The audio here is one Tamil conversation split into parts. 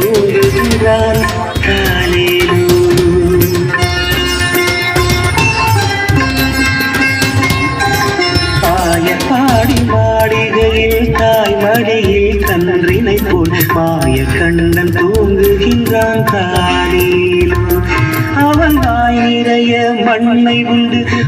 கண்ணன் தூங்குகிறான் காலேலோ பாடி மாளிகையில் தாய்மடியில் கன்றினை போல் மாய கண்ணன் தூங்குகின்றான் காலேலோ அவன் வாய் நிறைய மண்ணை உண்டு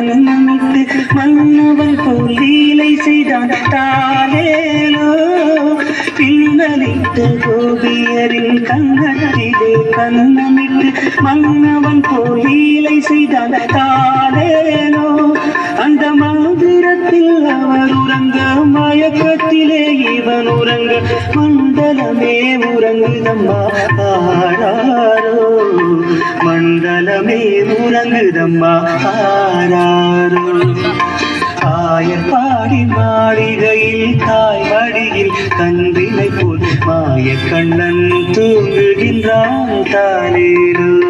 மனமிட்டு மன்னவன் போல் லீலை செய்தான் தாலேலோ பின்னலிட்டு கோபியரின் கன்னத்திலே கண்ணமிட்டு மன்னவன் போல் லீலை செய்தான் தாலேலோ அந்த மந்திரத்தில் அவர் உறங்க மயக்கத்திலே இவன் உறங்க மண்டலமே உறங்குதம்மா ஆராரோ. மண்டலமே உறங்குதம்மா ஆராரோ. தாயர் பாடி மாளிகையில் தாய் மடியில் கன்றினை போல் மாய கண்ணன் தூங்குகின்றான் தானேரோ.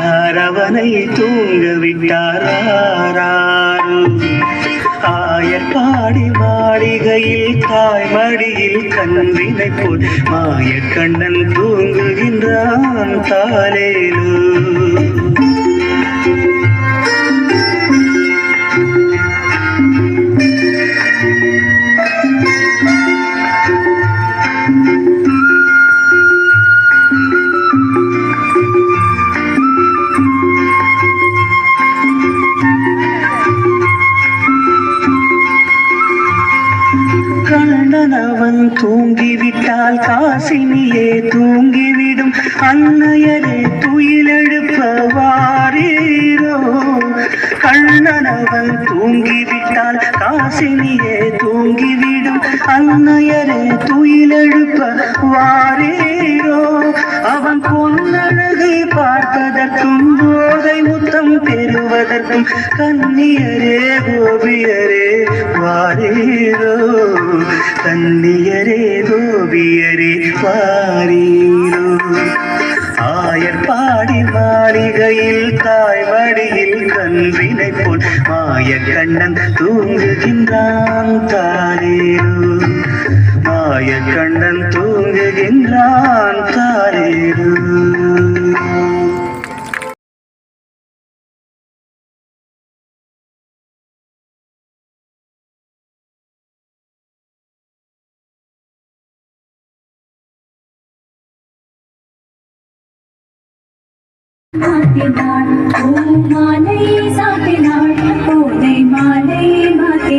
யார் அவனை தூங்க விட்டார் ஆராரோ ஆயப்பாடி மாளிகையில் தாய் மடியில் கன்றினை போல் மாயக்கண்ணன் தூங்குகின்றான் தாலேலு காசினியே தூங்கிவிடும் அன்னையரே துயிலெழுப்ப வாரீரோ கண்ணன் அவன் தூங்கிவிட்டால் காசினியே தூங்கிவிடும் அன்னையரே துயிலெழுப்ப வாரீரோ அவன் பொன்னழகை பார்த்த பெறுவதற்கும் கண்ணியரே கோபியரே வாரீரோ. கண்ணியரே கோபியரே வாரீரோ. ஆயர்பாடி மாளிகையில் தாய் மடியில் கன்றினை போல் மாய கண்ணன் தூங்குகின்றான் தாரேரோ. மாய கண்ணன் தூங்குகின்றான் தாரேரோ. மாலை சாத்தினாள் பூதை மாலை மாத்தினாள் சீ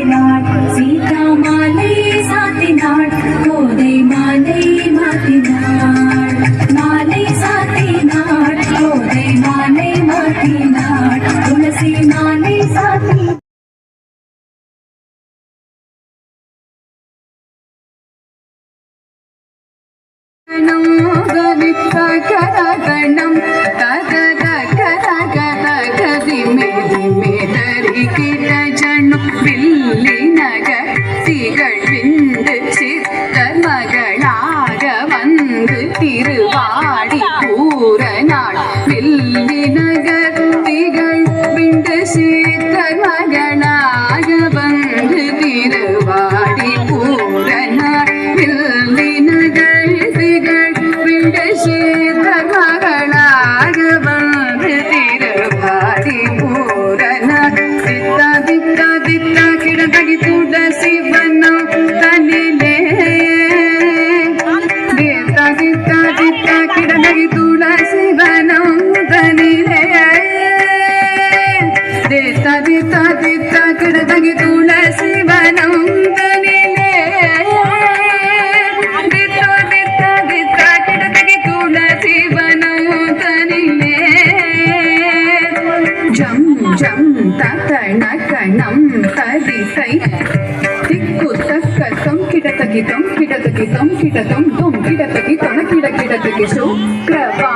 see கிடம் கிடதம் தும் கிடத்தகி கணக்கிட கிடத்தகி சோ கிரபா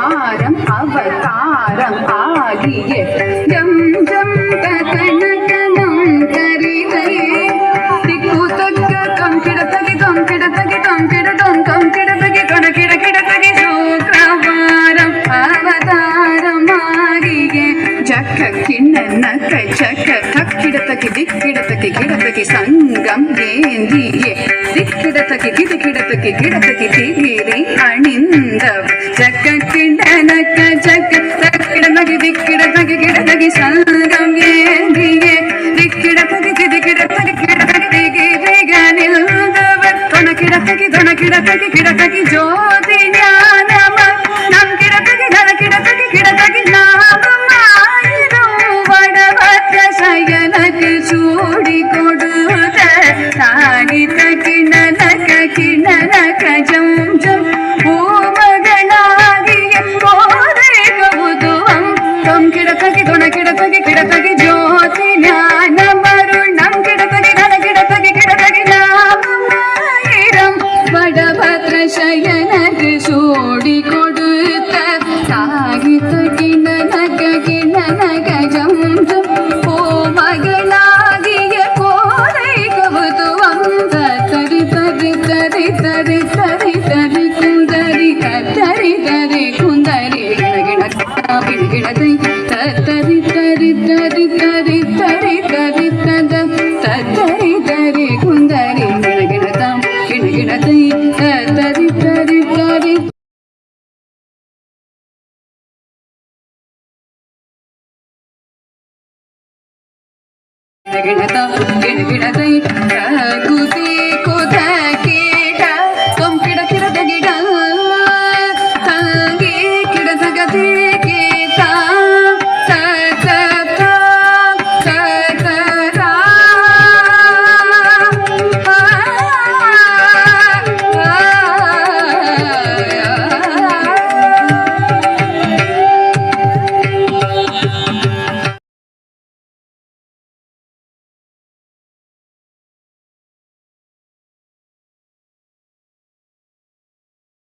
ಕಿನ್ನಕ ಚಕ ಕಿಡತಕಿ ದಿಕ್ಕಿಡತಕಿ ಗಿಡತಕಿ ಸಂಗಂ ಏಂದಿಯೆ ದಿಕ್ಕಿಡತಕಿ ಗಿಡಕಿಡತಕಿ ಗಿಡತಕಿ ತಿಗಿರಿ ಅಣಿಂದವ್ ಜಕ ಕಿಡನಕ ಜಕ ತಕ್ಕಿಡಮಗಿ ದಿಕ್ಕಿಡತಗಿ ಗಿಡತಗಿ ಸಂಗಂ ಏಂದಿಯೆ ದಿಕ್ಕಿಡತಗಿ ದಿಕ್ಕಿಡತಗಿ ಗಿಡತಗಿ ತಿಗಿರಿ ಗನಿಲ್ದವ ತೊಣಕಿಡತಗಿ ತೊಣಕಿಡತಗಿ ಗಿಡತಗಿ ಜೋ తరి తరి తరి తరి తద తరి తరి కుందరి గిణగిణతం గిణగిణతై తరి తరి తరి గిణగిణతం గిణగిణతై